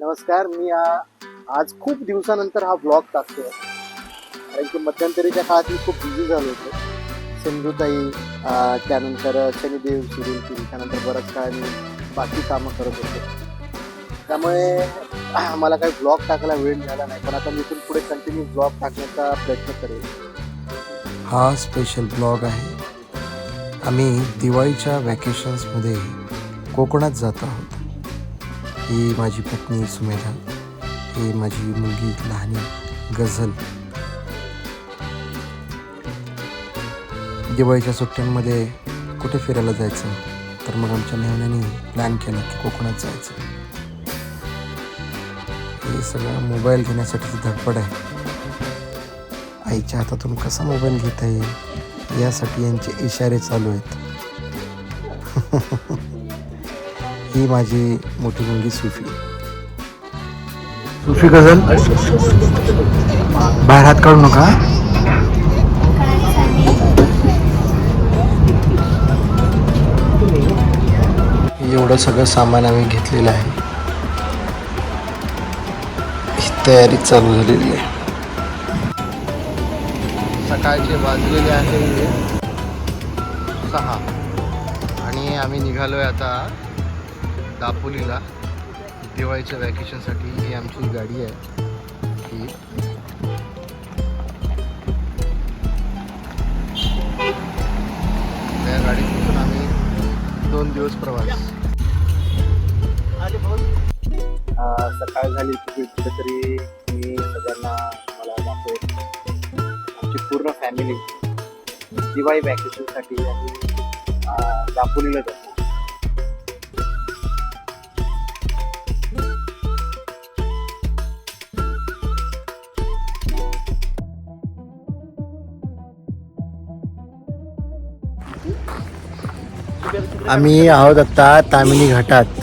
नमस्कार मी आ- आज खूप दिवसानंतर हा ब्लॉग टाकतोय. कारण की मध्यंतरीच्या काळात मी खूप बिझी झालो होतो. सिंधुताई त्यानंतर शनिदेव सिरियल त्यानंतर बराच काळ मी बाकी कामं करत होतो. त्यामुळे मला काही ब्लॉग टाकायला वेळ झाला नाही पण आता मी इथून पुढे कंटिन्यू ब्लॉग टाकण्याचा प्रयत्न करेल हा स्पेशल ब्लॉग आहे. आम्ही दिवाळीच्या व्हॅकेशन्समध्ये कोकणात जात आहोत. ही माझी पत्नी सुमेधा. ही माझी मुलगी लहानी गझल. दिवाळीच्या सुट्ट्यांमध्ये कुठे फिरायला जायचं? तर मग आमच्या मेहण्याने प्लॅन केला की कोकणात जायचं. हे सगळं मोबाईल घेण्यासाठीची धडपड आहे आईच्या हातातून कसा मोबाईल घेता येईल? यासाठी यांचे इशारे चालू आहेत. ही माझी मोठी मुलगी सुफी. सुफी गझल? बाहेर हात काढू नका. एवढं सगळं सामान आम्ही घेतलेलं आहे. ही तयारी चालू झालेली आहे. सकाळचे वाजलेले आहे सहा. आणि आम्ही निघालोय आता दापोलीला दिवाळीच्या वॅकेशनसाठी ही आमची गाडी आहे. ही. त्या गाडीतून आम्ही दोन दिवस प्रवास. सकाळ झाली की कुठेतरी मी सगळ्यांना मला दाखवेल आमची पूर्ण फॅमिली दिवाळी वॅकेशनसाठी आम्ही दापोलीला जातो. आम्ही आहोत आता तामिनी घाटात.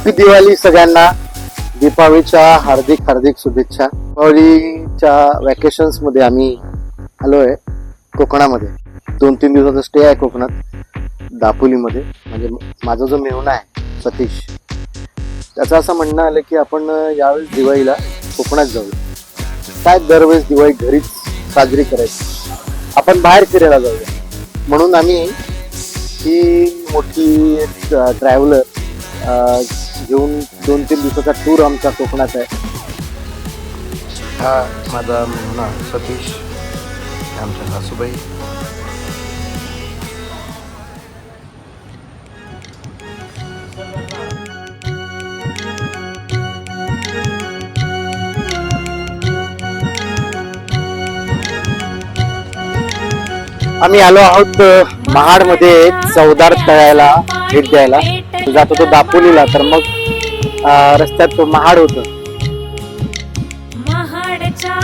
हॅपी दिवाळी सगळ्यांना. दीपावलीच्या हार्दिक हार्दिक शुभेच्छा. दिवाळीच्या वॅकेशन्समध्ये आम्ही आलोय कोकणामध्ये. दोन तीन दिवसाचा स्टे आहे कोकणात दापोलीमध्ये. म्हणजे माझा जो मेहुणा आहे सतीश त्याचं असं म्हणणं आलं की आपण यावेळेस दिवाळीला कोकणात जाऊया. काय दरवेळेस दिवाळी घरीच साजरी करायची? आपण बाहेर फिरायला जाऊया. म्हणून आम्ही ही मोठी ट्रॅव्हलर घेऊन दोन तीन दिवसाचा टूर आमचा कोकणात आहे. हा माझा मेहुणा सतीश आमच्या सासूबाई. आम्ही आलो आहोत महाडमध्ये चौदार तळ्याला भेट द्यायला. जातो तो दापोलीला तर मग रस्त्यात महाड होतं. महाडच्या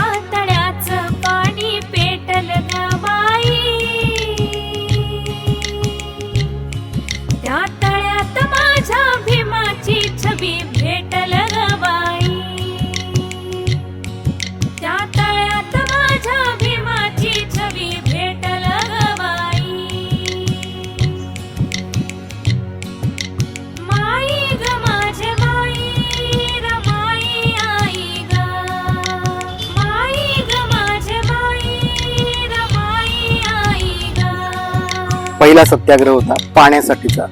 पहिला सत्याग्रह होता पाण्यासाठीचा.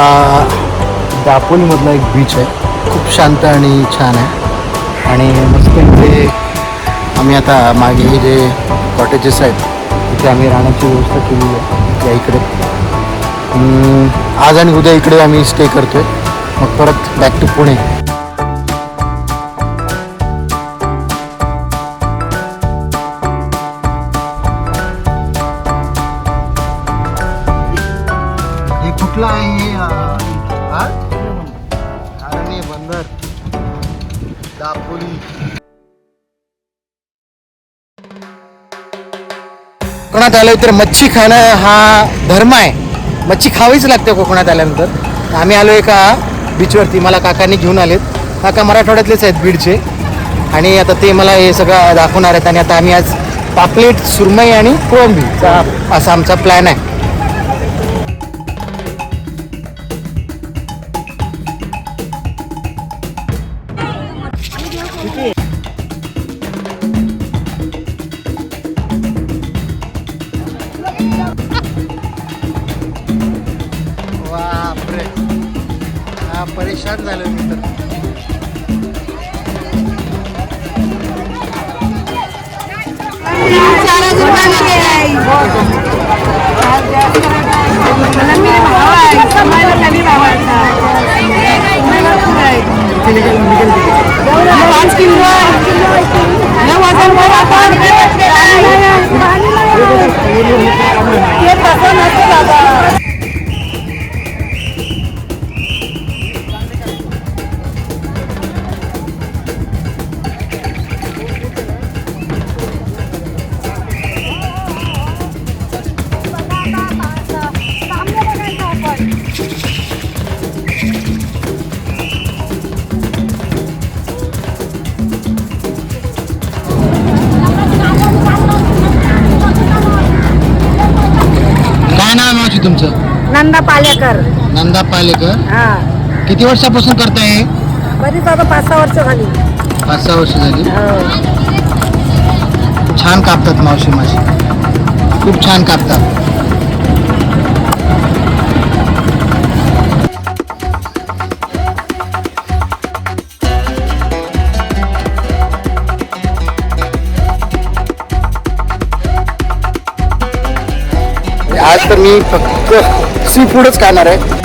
हा दापोलीमधला एक बीच आहे. खूप शांत आणि छान आहे. आणि मस्त इथे आम्ही आता मागे हे जे कॉटेजेस आहेत तिथे आम्ही राहण्याची व्यवस्था केली आहे. या इकडे. आज आणि उद्या इकडे आम्ही स्टे करतो आहे मग परत बॅक टू पुणे. कोकणात आलो तर मच्छी खाणं हा धर्म आहे. मच्छी खावीच लागते कोकणात आल्यानंतर. आम्ही आलो एका बीचवरती मला काकांनी घेऊन आलेत. काका मराठवाड्यातलेच आहेत बीडचे. आणि आता ते मला हे सगळं दाखवणार आहेत. आणि आता आम्ही आज पापलेट सुरमई आणि कोळंबी. असा आमचा प्लॅन आहे. हा परेशान झालो मी तर. काय नाव तुमचं? नंदा पालेकर. नंदा पालेकर. हा. किती वर्षापासून करताय? बरीच आता पाच सहा वर्ष झाली. पाच सहा वर्ष झाली. हो. छान कापतात मावशी माशी खूप छान कापतात. आज तर मी फक्त सी फूडच खाणार आहे.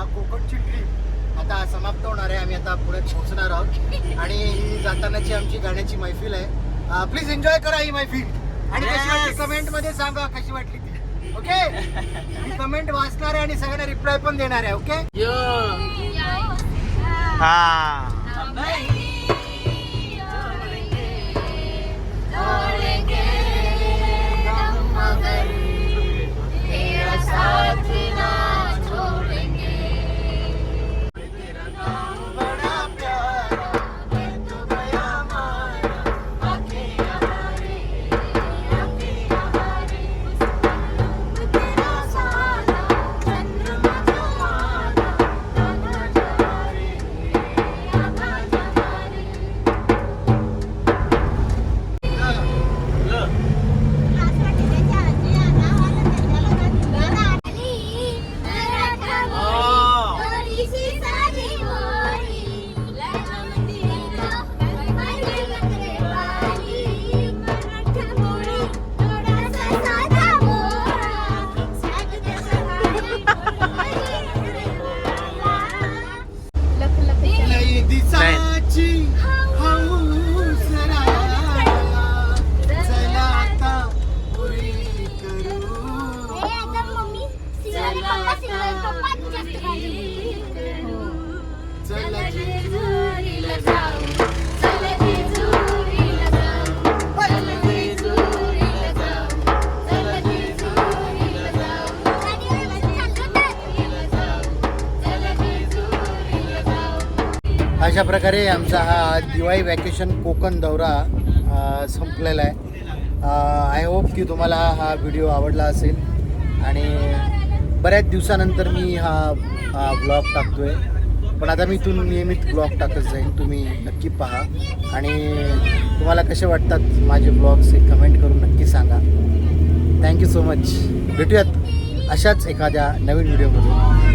अ, कोकणची ट्रिप आता समाप्त होणार आहे. आम्ही आता पुढे पोहोचणार आहोत. आणि ही जातानाची आमची गाण्याची मैफिल आहे. प्लीज एन्जॉय करा ही मैफिल. आणि कशी वाटली कमेंटमध्ये सांगा कशी वाटली ती. ओके मी कमेंट वाचणार आहे आणि सगळ्यांना रिप्लाय पण देणार आहे ओके हा अशा प्रकारे आमचा हा दिवाळी वॅकेशन कोकण दौरा संपलेला आहे. आय होप की तुम्हाला हा व्हिडिओ आवडला असेल. आणि बऱ्याच दिवसानंतर मी हा ब्लॉग टाकतो आहे पण आता मी इथून नियमित ब्लॉग टाकत जाईन तुम्ही नक्की पहा. आणि तुम्हाला कसे वाटतात माझे ब्लॉग्स हे कमेंट करून नक्की सांगा. थँक्यू सो मच भेटूयात अशाच एखाद्या नवीन व्हिडिओमधून